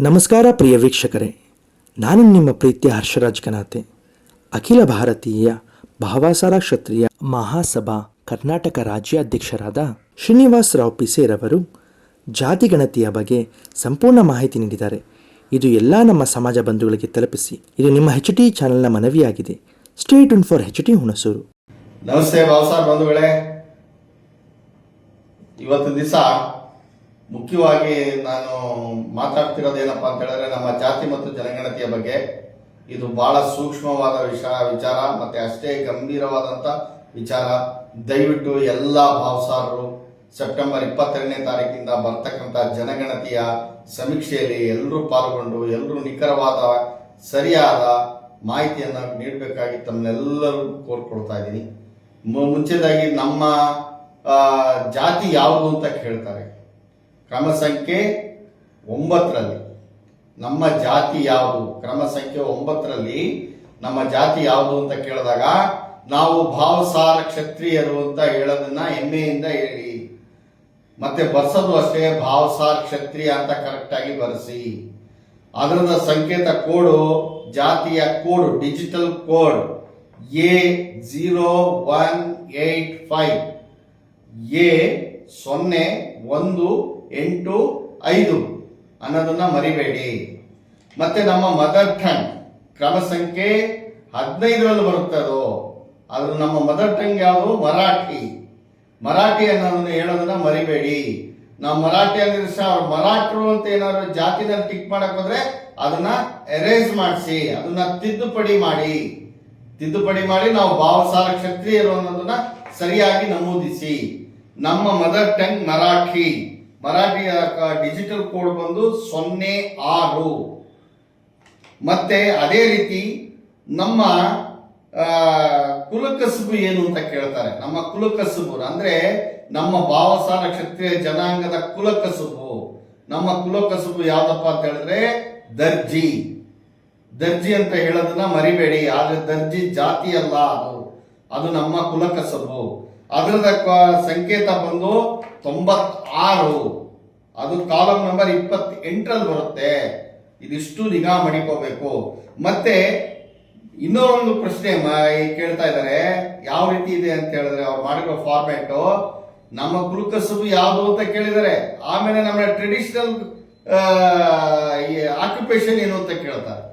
ನಮಸ್ಕಾರ ಪ್ರಿಯ ವೀಕ್ಷಕರೇ. ನಾನು ನಿಮ್ಮ ಪ್ರೀತಿಯ ಹರ್ಷರಾಜ್ ಕನಾತೆ. ಅಖಿಲ ಭಾರತೀಯ ಭಾವಾಸಾರ ಕ್ಷತ್ರಿಯ ಮಹಾಸಭಾ ಕರ್ನಾಟಕ ರಾಜ್ಯಾಧ್ಯಕ್ಷರಾದ ಶ್ರೀನಿವಾಸ್ ರಾವ್ ಪಿಸೇರವರು ಜಾತಿ ಗಣತಿಯ ಬಗ್ಗೆ ಸಂಪೂರ್ಣ ಮಾಹಿತಿ ನೀಡಿದ್ದಾರೆ. ಇದು ಎಲ್ಲ ನಮ್ಮ ಸಮಾಜ ಬಂಧುಗಳಿಗೆ ತಲುಪಿಸಿ. ಇದು ನಿಮ್ಮ ಹೆಚ್ ಟಿ ಚಾನೆಲ್ನ ಮನವಿಯಾಗಿದೆ. ಸ್ಟೇಟ್ ಉನ್ ಫಾರ್ ಹೆಚ್ ಟಿ ಹುಣಸೂರು. ನಮಸ್ತೆ ಬಂಧುಗಳೇ. ಇವತ್ತು ದಿವಸ ಮುಖ್ಯವಾಗಿ ನಾನು ಮಾತಾಡ್ತಿರೋದೇನಪ್ಪ ಅಂತ ಹೇಳಿದ್ರೆ ನಮ್ಮ ಜಾತಿ ಮತ್ತು ಜನಗಣತಿಯ ಬಗ್ಗೆ ಇದು ಬಹಳ ಸೂಕ್ಷ್ಮವಾದ ವಿಷಯ ವಿಚಾರ ಮತ್ತೆ ಅಷ್ಟೇ ಗಂಭೀರವಾದಂತ ವಿಚಾರ. ದಯವಿಟ್ಟು ಎಲ್ಲ ಭಾವಸಾರರು ಸೆಪ್ಟೆಂಬರ್ ಇಪ್ಪತ್ತೆರಡನೇ ತಾರೀಕಿಂದ ಬರ್ತಕ್ಕಂಥ ಜನಗಣತಿಯ ಸಮೀಕ್ಷೆಯಲ್ಲಿ ಎಲ್ಲರೂ ಪಾಲ್ಗೊಂಡು, ಎಲ್ಲರೂ ನಿಖರವಾದ, ಸರಿಯಾದ ಮಾಹಿತಿಯನ್ನು ನೀಡಬೇಕಾಗಿ ತಮ್ಮನ್ನೆಲ್ಲರೂ ಕೋರ್ಕೊಳ್ತಾ ಇದ್ದೀನಿ. ಮುಂಚೆದಾಗಿ ನಮ್ಮ ಜಾತಿ ಯಾವುದು ಅಂತ ಕೇಳ್ತಾರೆ. ಕ್ರಮ ಸಂಖ್ಯೆ ಒಂಬತ್ತರಲ್ಲಿ. ನಮ್ಮ ಜಾತಿ ಯಾವುದು? ಕ್ರಮ ಸಂಖ್ಯೆ ಒಂಬತ್ತರಲ್ಲಿ ನಮ್ಮ ಜಾತಿ ಯಾವುದು ಅಂತ ಕೇಳಿದಾಗ, ನಾವು ಭಾವಸಾರ ಕ್ಷತ್ರಿಯರು ಅಂತ ಹೇಳೋದನ್ನ ಹೆಮ್ಮೆಯಿಂದ ಹೇಳಿ. ಮತ್ತೆ ಬರ್ಸೋದು ಅಷ್ಟೇ ಭಾವಸಾರ ಕ್ಷತ್ರಿಯ ಅಂತ ಕರೆಕ್ಟ್ ಆಗಿ ಬರೆಸಿ. ಅದರದ ಸಂಕೇತ ಕೋಡು, ಜಾತಿಯ code digital code A zero one eight five A ಸೊನ್ನೆ ಒಂದು ಎಂಟು ಐದು. ಅನ್ನೋದನ್ನ ಮರಿಬೇಡಿ. ಮತ್ತೆ ನಮ್ಮ ಮದರ್ ಟಂಗ್ ಕ್ರಮ ಸಂಖ್ಯೆ ಹದಿನೈದರಲ್ಲಿ ಬರುತ್ತೆ ಅದು. ನಮ್ಮ ಮದರ್ ಟಂಗ್ ಯಾವುದು? ಮರಾಠಿ. ಮರಾಠಿ ಅನ್ನೋದನ್ನ ಹೇಳೋದನ್ನ ಮರಿಬೇಡಿ. ನಾವು ಮರಾಠಿ ಅಂದ್ರೆ ಸಹ ಅವ್ರು ಮರಾಠರು ಅಂತ ಏನಾದ್ರು ಜಾತಿನಲ್ಲಿ ಟಿಕ್ ಮಾಡಕ್ ಹೋದ್ರೆ ಅದನ್ನ ಎರೇಸ್ ಮಾಡಿಸಿ, ಅದನ್ನ ತಿದ್ದುಪಡಿ ಮಾಡಿ. ತಿದ್ದುಪಡಿ ಮಾಡಿ ನಾವು ಭಾವಸಾರ ಕ್ಷತ್ರಿಯರು ಅನ್ನೋದನ್ನ ಸರಿಯಾಗಿ ನಮೂದಿಸಿ. ನಮ್ಮ ಮದರ್ ಟಂಗ್ ಮರಾಠಿ. ಮರಾಠಿಯ ಡಿಜಿಟಲ್ ಕೋಡ್ ಬಂದು ಸೊನ್ನೆ ಆರು. ಮತ್ತೆ ಅದೇ ರೀತಿ ನಮ್ಮ ಕುಲಕಸುಬು ಏನು ಅಂತ ಕೇಳ್ತಾರೆ. ನಮ್ಮ ಕುಲಕಸುಬು ಅಂದ್ರೆ ನಮ್ಮ ಭಾವಸಾರ ಕ್ಷತ್ರಿಯ ಜನಾಂಗದ ಕುಲಕಸುಬು. ನಮ್ಮ ಕುಲಕಸುಬು ಯಾವ್ದಪ್ಪ ಅಂತ ಹೇಳಿದ್ರೆ ದರ್ಜಿ. ದರ್ಜಿ ಅಂತ ಹೇಳೋದನ್ನ ಮರಿಬೇಡಿ, ಆದ್ರೆ ದರ್ಜಿ ಜಾತಿ ಅಲ್ಲ ಅದು. ಅದು ನಮ್ಮ ಕುಲಕಸಬು. ಅದರದ ಸಂಕೇತ ಬಂದು ತೊಂಬತ್ತಾರು. ಅದು ಕಾಲಮ್ ನಂಬರ್ ಇಪ್ಪತ್ ಎಂಟರಲ್ಲಿ ಬರುತ್ತೆ. ಇದಿಷ್ಟು ನಿಗಾ ಮಾಡಿಕೋಬೇಕು. ಮತ್ತೆ ಇನ್ನೂ ಒಂದು ಪ್ರಶ್ನೆ ಕೇಳ್ತಾ ಇದ್ದಾರೆ. ಯಾವ ರೀತಿ ಇದೆ ಅಂತ ಹೇಳಿದ್ರೆ ಅವ್ರು ಮಾಡಿರೋ ಫಾರ್ಮ್ಯಾಟ್ ನಮ್ಮ ಕುಲಕಸಬು ಯಾವುದು ಅಂತ ಕೇಳಿದ್ದಾರೆ. ಆಮೇಲೆ ನಮ್ಮ ಟ್ರೆಡಿಷನಲ್ ಆಕ್ಯುಪೇಷನ್ ಏನು ಅಂತ ಕೇಳ್ತಾರೆ.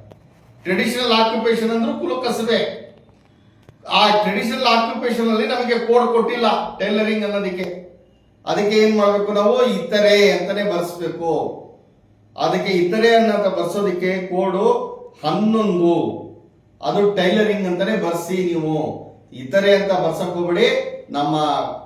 ಟ್ರೆಡಿಷನಲ್ ಆಕ್ಯುಪೇಷನ್ ಅಂದ್ರೂ ಕುಲಕಸಬೆ. ಆ ಟ್ರೆಡಿಷನಲ್ ಆಕ್ಯುಪೇಷನ್ ಅಲ್ಲಿ ನಮಗೆ ಕೋಡ್ ಕೊಟ್ಟಿಲ್ಲ ಟೈಲರಿಂಗ್ ಅನ್ನೋದಕ್ಕೆ. ಅದಕ್ಕೆ ಏನ್ ಮಾಡ್ಬೇಕು ನಾವು? ಇತರೆ ಅಂತಾನೆ ಬರ್ಸ್ಬೇಕು. ಅದಕ್ಕೆ ಇತರೆ ಅನ್ನೋದ ಬರ್ಸೋದಕ್ಕೆ ಕೋಡು ಹನ್ನೊಂದು. ಅದು ಟೈಲರಿಂಗ್ ಅಂತಾನೆ ಬರ್ಸಿ ನೀವು. ಇತರೆ ಅಂತ ಬರ್ಸಕ್ ಹೋಗ್ಬೇಡಿ. ನಮ್ಮ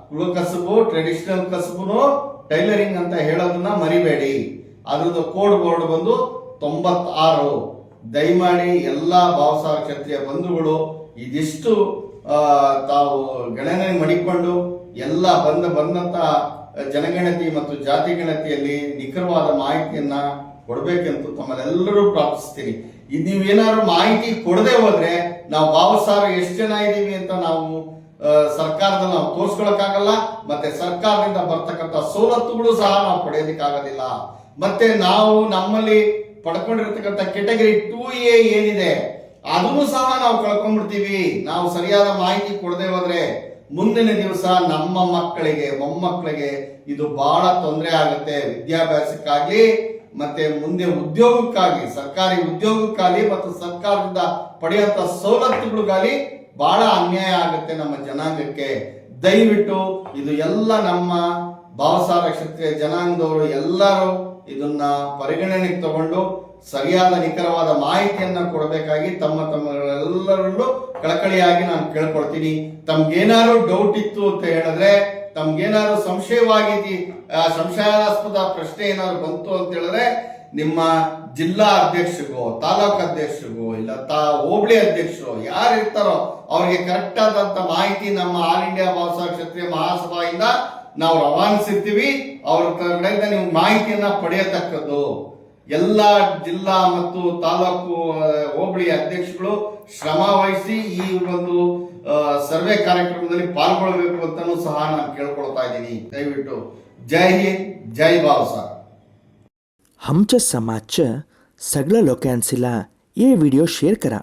ಕುಲ ಕಸಬು ಟ್ರೆಡಿಷನಲ್ ಕಸಬುನು ಟೈಲರಿಂಗ್ ಅಂತ ಹೇಳೋದನ್ನ ಮರಿಬೇಡಿ. ಅದ್ರದ್ದು ಕೋಡ್ ಬೋರ್ಡ್ ಬಂದು ತೊಂಬತ್ತಾರು. ದಯಮಾಡಿ ಎಲ್ಲ ಭಾವಸಾರ ಕ್ಷತ್ರಿಯ ಬಂಧುಗಳು ಇದಿಷ್ಟು ತಾವು ಗಣನೆ ಮಡಿಕೊಂಡು ಎಲ್ಲ ಬಂದ ಬಂದಂತ ಜನಗಣತಿ ಮತ್ತು ಜಾತಿ ಗಣತಿಯಲ್ಲಿ ನಿಖರವಾದ ಮಾಹಿತಿಯನ್ನ ಕೊಡಬೇಕೆಂದು ತಮ್ಮಲ್ಲೆಲ್ಲರೂ ಪ್ರಾರ್ಥಿಸ್ತೀನಿ. ಇದು ನೀವೇನಾದ್ರು ಮಾಹಿತಿ ಕೊಡದೆ ಹೋದ್ರೆ ನಾವು ಭಾವಸಾರ ಎಷ್ಟು ಜನ ಇದ್ದೀವಿ ಅಂತ ನಾವು ಸರ್ಕಾರದ ನಾವು ತೋರ್ಸ್ಕೊಳಕ್ಕಾಗಲ್ಲ, ಮತ್ತೆ ಸರ್ಕಾರದಿಂದ ಬರ್ತಕ್ಕಂಥ ಸವಲತ್ತುಗಳು ಸಹ ನಾವು ಪಡೆಯೋದಕ್ಕಾಗೋದಿಲ್ಲ. ಮತ್ತೆ ನಾವು ನಮ್ಮಲ್ಲಿ ಪಡ್ಕೊಂಡಿರ್ತಕ್ಕಂಥ ಕೆಟಗರಿ ಟೂ ಎ ಏನಿದೆ, ಅದನ್ನು ಸಹ ನಾವು ಕಳ್ಕೊಂಡ್ಬಿಡ್ತೀವಿ. ನಾವು ಸರಿಯಾದ ಮಾಹಿತಿ ಕೊಡದೆ ಹೋದ್ರೆ ಮುಂದಿನ ದಿವಸ ನಮ್ಮ ಮಕ್ಕಳಿಗೆ, ಮೊಮ್ಮಕ್ಕಳಿಗೆ ಇದು ಬಹಳ ತೊಂದರೆ ಆಗುತ್ತೆ. ವಿದ್ಯಾಭ್ಯಾಸಕ್ಕಾಗ್ಲಿ, ಮತ್ತೆ ಮುಂದೆ ಉದ್ಯೋಗಕ್ಕಾಗಿ ಸರ್ಕಾರಿ ಉದ್ಯೋಗಕ್ಕಾಗಿ ಮತ್ತು ಸರ್ಕಾರದಿಂದ ಪಡೆಯುವಂತ ಸವಲತ್ತುಗಳಿಗಾಗಲಿ ಬಹಳ ಅನ್ಯಾಯ ಆಗುತ್ತೆ ನಮ್ಮ ಜನಾಂಗಕ್ಕೆ. ದಯವಿಟ್ಟು ಇದು ಎಲ್ಲ ನಮ್ಮ ಭಾವಸಾರ ಕ್ಷತ್ರಿಯ ಜನಾಂಗದವರು ಎಲ್ಲರೂ ಇದನ್ನ ಪರಿಗಣನೆಗೆ ತಗೊಂಡು ಸರಿಯಾದ ನಿಖರವಾದ ಮಾಹಿತಿಯನ್ನ ಕೊಡಬೇಕಾಗಿ ತಮ್ಮ ತಮ್ಮಗಳೆಲ್ಲರಲ್ಲೂ ಕಳಕಳಿಯಾಗಿ ನಾನು ಕೇಳ್ಕೊಳ್ತೀನಿ. ತಮ್ಗೇನಾದ್ರು ಡೌಟ್ ಇತ್ತು ಅಂತ ಹೇಳಿದ್ರೆ, ತಮ್ಗೇನಾದ್ರು ಸಂಶಯವಾಗಿ ಸಂಶಯಾಸ್ಪದ ಪ್ರಶ್ನೆ ಏನಾದ್ರು ಬಂತು ಅಂತ ಹೇಳಿದ್ರೆ, ನಿಮ್ಮ ಜಿಲ್ಲಾ ಅಧ್ಯಕ್ಷಗೋ ತಾಲೂಕು ಅಧ್ಯಕ್ಷರಿಗೋ, ಇಲ್ಲ ತಾ ಹೋಬಳಿ ಅಧ್ಯಕ್ಷರು ಯಾರು ಇರ್ತಾರೋ ಅವ್ರಿಗೆ ಕರೆಕ್ಟ್ ಆದಂತ ಮಾಹಿತಿ ನಮ್ಮ ಆಲ್ ಇಂಡಿಯಾ ಭಾವಸಾ ಕ್ಷತ್ರಿಯ ಮಹಾಸಭಾಯಿಂದ ನಾವು ರವಾನಿಸಿರ್ತೀವಿ ಅವ್ರ ಕಡೆಯಿಂದ ನೀವು ಮಾಹಿತಿಯನ್ನ ಪಡೆಯತಕ್ಕದ್ದು ಎಲ್ಲ ಜಿಲ್ಲಾ ಮತ್ತು ತಾಲೂಕು ಆ, ಹೋಬಳಿ ಅಧ್ಯಕ್ಷಗಳು ಶ್ರಮ ವಹಿಸಿ ಈ ಒಂದು ಆ, ಸರ್ವೆ ಕಾರ್ಯಕ್ರಮದಲ್ಲಿ ಪಾಲ್ಗೊಳ್ಬೇಕು ಅಂತಾನೂ ಸಹ ನಾನು ಕೇಳ್ಕೊಳ್ತಾ ಇದ್ದೀನಿ ದಯವಿಟ್ಟು ಜೈ ಹಿಂದ್ ಜೈ ಭಾವಸಾ हम च समाजच सगळं लोकांसीला हे व्हिडिओ शेअर करा